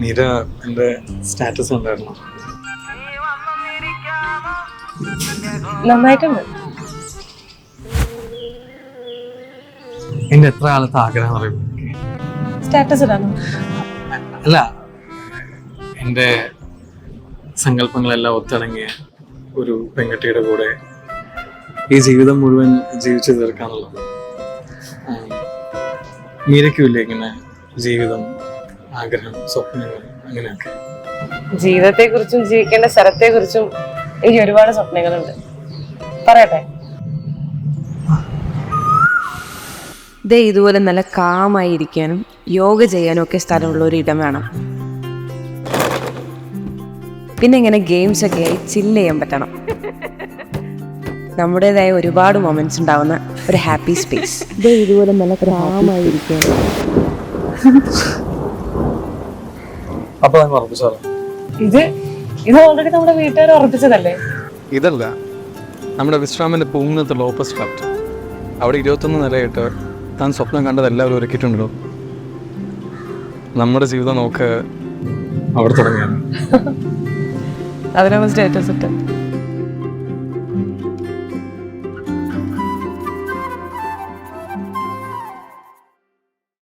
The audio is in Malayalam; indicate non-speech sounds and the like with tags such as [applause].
മീര എന്റെ സ്റ്റാറ്റസ് ഉണ്ടായിരുന്നു നന്നായിട്ടുണ്ട്. എന്റെ എത്ര കാലത്ത് ആഗ്രഹം സ്റ്റാറ്റസ് ഇടാനോ? അല്ല എന്റെ സങ്കല്പങ്ങളെല്ലാം ഒത്തിണങ്ങിയ ഒരു പെൺകുട്ടിയുടെ കൂടെ ഈ ജീവിതം മുഴുവൻ ജീവിച്ചു തീർക്കാന്നുള്ളത് മീരയ്ക്കും ഇല്ലേ ഇങ്ങനെ ജീവിതം ആഗ്രഹം സ്വപ്നങ്ങൾ അങ്ങനെയൊക്കെ. ജീവിതത്തെ കുറിച്ചും ജീവിക്കേണ്ട സ്ഥലത്തെ കുറിച്ചും എനിക്ക് ഒരുപാട് സ്വപ്നങ്ങളുണ്ട്. പറയട്ടെ. ദേ ഇതുപോലെ നല്ല കാമായി ഇരിക്കാനും യോഗ ചെയ്യാനും ഒക്കെ സ്ഥലമുള്ള ഒരു ഇടം വേണം. പിന്നെ ഇങ്ങനെ ഗെയിംസ് ഒക്കെ ആയി ചില്ല് ചെയ്യാൻ പറ്റണം. നമ്മുടേതായ ഒരുപാട് മൊമെന്റ്സ് ഉണ്ടാവുന്ന ഒരു ഹാപ്പി സ്പേസ് ഇതേ ഇതുപോലെ നല്ല കാമായി ഇരിക്കാനും. [laughs] അപ്പൊ ഞാൻ ഉറപ്പിച്ചാലോ ഇത് ഇത് ഓൾറെഡി നമ്മുടെ വീട്ടുകാർ ഉറപ്പിച്ചതല്ലേ? ഇതല്ല നമ്മുടെ വിശ്രാമിന്റെ പൂങ്ങത്തുള്ള ഓപ്പസ് ക്രാഫ്റ്റ് അവിടെ ഇരുപത്തൊന്ന് നിലയിട്ട് താൻ സ്വപ്നം കണ്ടത് എല്ലാവരും ഒരുക്കിയിട്ടുണ്ടല്ലോ. നമ്മുടെ ജീവിതം നോക്ക് അവിടെ തുടങ്ങിയാണ് [laughs] അതിനാണ് സ്റ്റാറ്റസ് ഇട്ട്